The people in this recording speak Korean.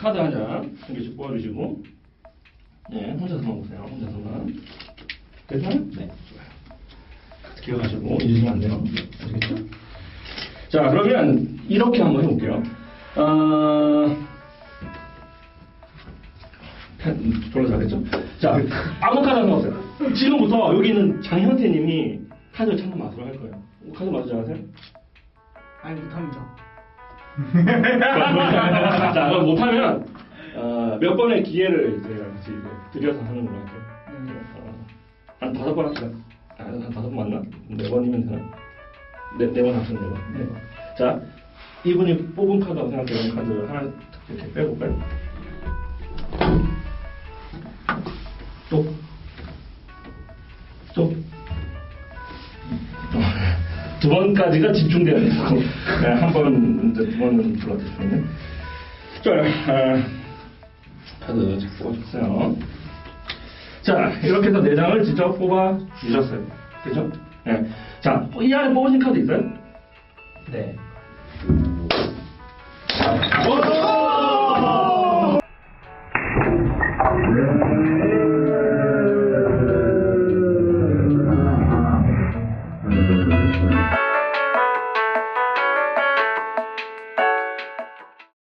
카드 한 장, 한 개씩 뽑아주시고, 네, 혼자서만 보세요. 혼자서만. 됐나요? 네. 좋아요. 기억하시고, 잊으시면 안 돼요. 아시겠죠? 자, 그러면 이렇게 한번 해볼게요. 어, 펜 돌려서 하겠죠? 자, 아무 카드 하나 없어요. 지금부터 여기 있는 장현태 님이 카드 찾는 맛으로 할 거예요. 카드 맛을 잘하세요? 아니 못합니다. 자, 그럼 못하면 어, 몇 번의 기회를 이제 같이 드려서 하는 걸로 할게요. 어, 한 다섯 번 합시다. 아, 한 다섯 번 맞나? 네 번이면 되나? 네, 네번 합시다, 네 번. 네 번. 자, 이분이 뽑은 카드라고 생각되는 카드 하나 이렇게 빼볼까요? 또? 두 번까지가 집중돼야 돼요. 네, 한번 이제 두 번은 불러주시면 좋아요. 아, 카드 잘 뽑아줬어요. 자, 이렇게 해서 네 장을 직접 뽑아 주셨어요. 그죠? 네. 자, 이 안에 뽑으신 카드 있어요? 네. 와! Thank you.